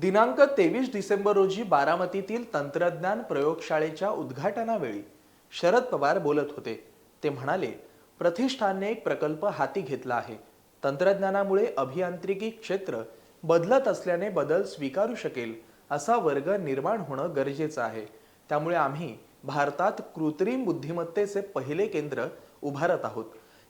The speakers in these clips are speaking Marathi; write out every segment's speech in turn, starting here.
दिनांक तेवीस डिसेंबर रोजी बारामतीतील तंत्रज्ञान प्रयोगशाळेच्या उद्घाटनावेळी शरद पवार बोलत होते. ते म्हणाले प्रतिष्ठानने एक प्रकल्प हाती घेतला आहे. तंत्रज्ञानामुळे अभियांत्रिकी क्षेत्र बदलत असल्याने बदल स्वीकारू शकेल असा वर्ग निर्माण होणं गरजेचं आहे. त्यामुळे आम्ही भारतात कृत्रिम बुद्धिमत्तेचे पहिले केंद्र उभारत आहोत.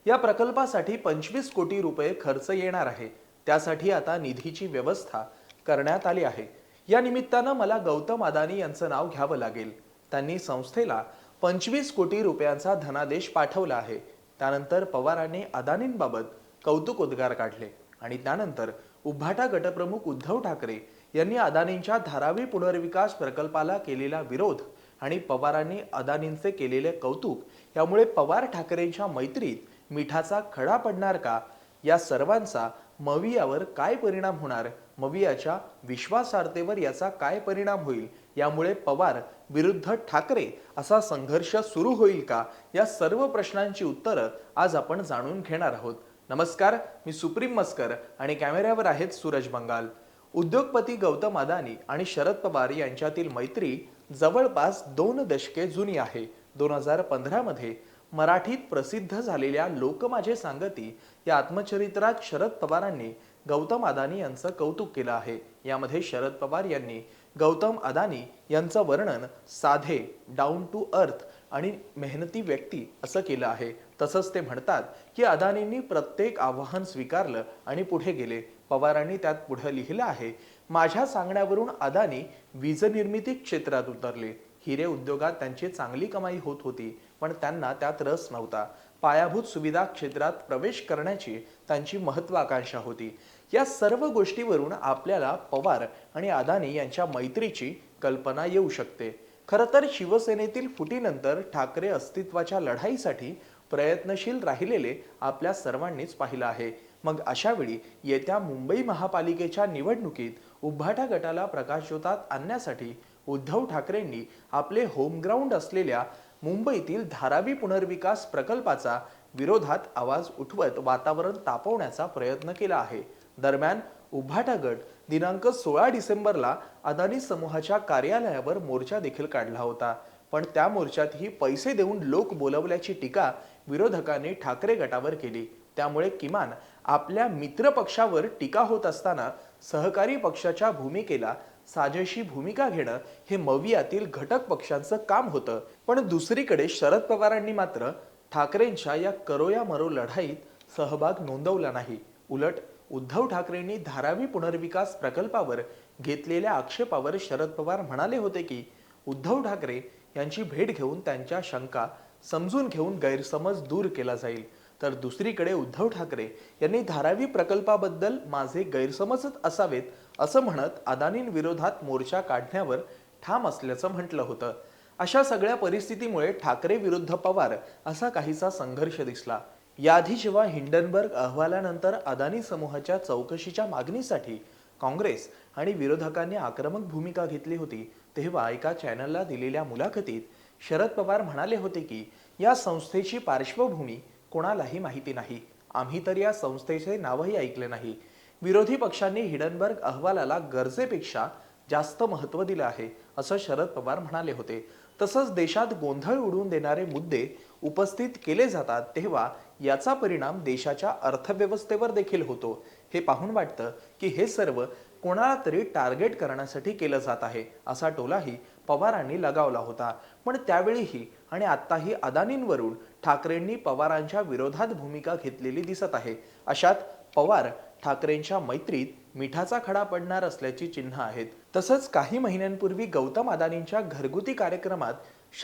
या प्रकल्पासाठी पंचवीस कोटी रुपये खर्च येणार आहे. त्यासाठी आता निधीची व्यवस्था करण्यात आली आहे. या निमित्तानं मला गौतम अदानी यांचं नाव घ्यावं लागेल. त्यांनी संस्थेला पंचवीस कोटी रुपयांचा धनादेश पाठवला आहे. त्यानंतर पवारांनी अदानींबाबत कौतुक उद्गार काढले आणि त्यानंतर उभाटा गटप्रमुख उद्धव ठाकरे यांनी अदानींच्या धारावी पुनर्विकास प्रकल्पाला केलेला विरोध आणि पवारांनी अदानींचे केलेले कौतुक यामुळे पवार ठाकरेंच्या मैत्रीत मिठाचा खडा पडणार का या सर्वांचा मवियावर काय परिणाम होणार? मवियाच्या विश्वासार्हतेवर याचा काय परिणाम होईल? यामुळे पवार विरुद्ध ठाकरे असा संघर्ष सुरू होईल का? या सर्व प्रश्नांची उत्तरं आज आपण जाणून घेणार आहोत. नमस्कार मी सुप्रीम मस्कर आणि कॅमेऱ्यावर आहेत सूरज बंगाल. उद्योगपती गौतम अदानी आणि शरद पवार यांच्यातील मैत्री जवळपास दोन दशके जुनी आहे. दोन हजार पंधरामध्ये मराठीत प्रसिद्ध झालेल्या लोक माझे सांगती या आत्मचरित्रात शरद पवारांनी गौतम अदानी यांचं कौतुक केलं आहे. यामध्ये शरद पवार यांनी गौतम अदानी यांचं वर्णन साधे डाऊन टू अर्थ आणि मेहनती व्यक्ती असं केलं आहे. तसंच ते म्हणतात की अदानींनी प्रत्येक आव्हान स्वीकारलं आणि पुढे गेले. पवारांनी त्यात पुढे लिहिलं आहे माझ्या सांगण्यावरून अदानी वीज निर्मिती क्षेत्रात उतरले. हिरे उद्योगात त्यांची चांगली कमाई होत होती पण त्यांना त्यात रस नव्हता. पायाभूत सुविधा क्षेत्रात प्रवेश करण्याची त्यांची महत्वाकांक्षा होती. या सर्व गोष्टीवरून आपल्याला पवार आणि अदानी यांच्या मैत्रीची कल्पना येऊ शकते. खरं तर शिवसेनेतील फुटीनंतर ठाकरे अस्तित्वाच्या लढाईसाठी प्रयत्नशील राहिलेले आपल्या सर्वांनीच पाहिलं आहे. मग अशावेळी येत्या मुंबई महापालिकेच्या निवडणुकीत उभाटा गटाला प्रकाशझोतात आणण्यासाठी उद्धव ठाकरेंनी आपले होमग्राऊंड असलेल्या मुंबईतील धारावी पुनर्विकास प्रकल्पाचा विरोधात आवाज उठवत वातावरण तापवण्याचा प्रयत्न केला आहे. दरम्यान उभाटा गट दिनांक सोळा डिसेंबरला अदानी समूहाच्या कार्यालयावर मोर्चा देखील काढला होता. पण त्या मोर्चातही पैसे देऊन लोक बोलवल्याची टीका विरोधकांनी ठाकरे गटावर केली. त्यामुळे किमान आपल्या मित्र पक्षावर टीका होत असताना सहकारी पक्षाच्या भूमिकेला साजेशी भूमिका घेणं हे मवियातील घटक पक्षांचं काम होतं. पण दुसरीकडे शरद पवारांनी मात्र ठाकरेंच्या या करोया मरो लढाईत सहभाग नोंदवला नाही. उलट उद्धव ठाकरेंनी धारावी पुनर्विकास प्रकल्पावर घेतलेल्या आक्षेपावर शरद पवार म्हणाले होते की उद्धव ठाकरे यांची भेट घेऊन त्यांच्या शंका समजून घेऊन गैरसमज दूर केला जाईल. तर दुसरीकडे उद्धव ठाकरे यांनी धारावी प्रकल्पाबद्दल माझे गैरसमजच असावेत असं म्हणत अदानींविरोधात मोर्चा काढण्यावर ठाम असल्याचं म्हटलं होतं. अशा सगळ्या परिस्थितीमुळे ठाकरे विरुद्ध पवार असा काहीसा संघर्ष दिसला. याआधी जेव्हा हिंडनबर्ग अहवालानंतर अदानी समूहाच्या चौकशीच्या मागणीसाठी काँग्रेस आणि विरोधकांनी आक्रमक भूमिका घेतली होती तेव्हा एका चॅनलला दिलेल्या मुलाखतीत शरद पवार म्हणाले होते की या संस्थेची पार्श्वभूमी कोणालाही माहिती नाही. आम्ही तर या संस्थेचे नावही ऐकले नाही. विरोधी पक्षांनी हिडनबर्ग अहवालाला गरजेपेक्षा जास्त महत्त्व दिलं आहे असं शरद पवार म्हणाले होते. तसंच देशात गोंधळ उडवून देणारे मुद्दे उपस्थित केले जातात तेव्हा याचा परिणाम देशाच्या अर्थव्यवस्थेवर देखील होतो. हे पाहून वाटतं की हे सर्व कोणाला तरी टार्गेट करण्यासाठी केलं जात आहे असा टोलाही पवारांनी लगावला होता. पण त्यावेळीही आणि आत्ताही अदानींवरून ठाकरेंनी पवारांच्या विरोधात भूमिका घेतलेली दिसत आहे. अशात पवार ठाकरेंच्या मैत्रीत मिठाचा खडा पडणार असल्याची चिन्ह आहेत. तसंच काही महिन्यांपूर्वी गौतम अदानींच्या घरगुती कार्यक्रमात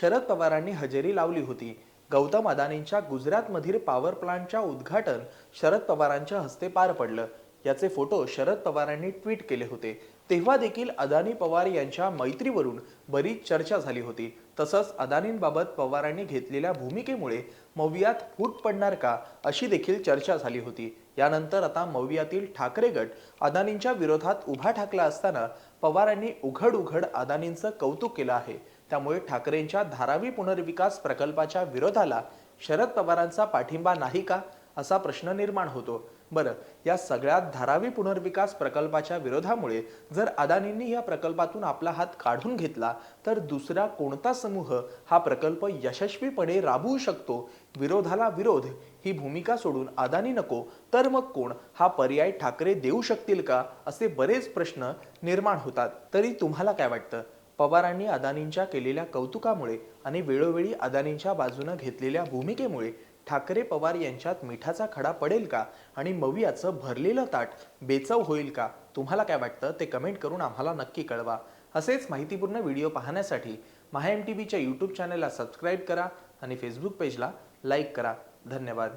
शरद पवारांनी हजेरी लावली होती. गौतम अदानींच्या गुजरातमधील पॉवर प्लांटच्या उद्घाटन शरद पवारांच्या हस्ते पार पडलं. याचे फोटो शरद पवारांनी ट्विट केले होते. तेव्हा देखील अदानी पवार यांच्या मैत्रीवरून बरीच चर्चा झाली होती. तसंच अदानींबाबत पवारांनी घेतलेल्या भूमिकेमुळे मवियात फूट पडणार का अशी देखील चर्चा झाली होती. यानंतर आता मवियातील ठाकरे गट अदानींच्या विरोधात उभा ठाकला असताना पवारांनी उघड उघड अदानींचं कौतुक केलं आहे. त्यामुळे ठाकरेंच्या धारावी पुनर्विकास प्रकल्पाच्या विरोधाला शरद पवारांचा पाठिंबा नाही का असा प्रश्न निर्माण होतो. बरं या सगळ्यात धारावी पुनर्विकास प्रकल्पाच्या विरोधामुळे जर अदानींनी या प्रकल्पातून आपला हात काढून घेतला तर दुसरा कोणता समूह हा प्रकल्प यशस्वीपणे राबवू शकतो? विरोधाला विरोध ही भूमिका सोडून अदानी नको तर मग कोण? हा पर्याय ठाकरे देऊ शकतील का? असे बरेच प्रश्न निर्माण होतात. तरी तुम्हाला काय वाटतं? पवारांनी अदानींच्या केलेल्या कौतुकामुळे आणि वेळोवेळी अदानींच्या बाजूनं घेतलेल्या भूमिकेमुळे ठाकरे पवार यांच्यात मिठाचा खडा पडेल का? आणि मवियाचं भरलेलं ताट बेचव होईल का? तुम्हाला काय वाटतं? ते कमेंट करून आम्हाला नक्की कळवा. असेच माहितीपूर्ण व्हिडिओ पाहण्यासाठी महा एम टी व्हीच्या यूट्यूब चॅनलला सबस्क्राईब करा आणि फेसबुक पेजला लाईक करा. धन्यवाद.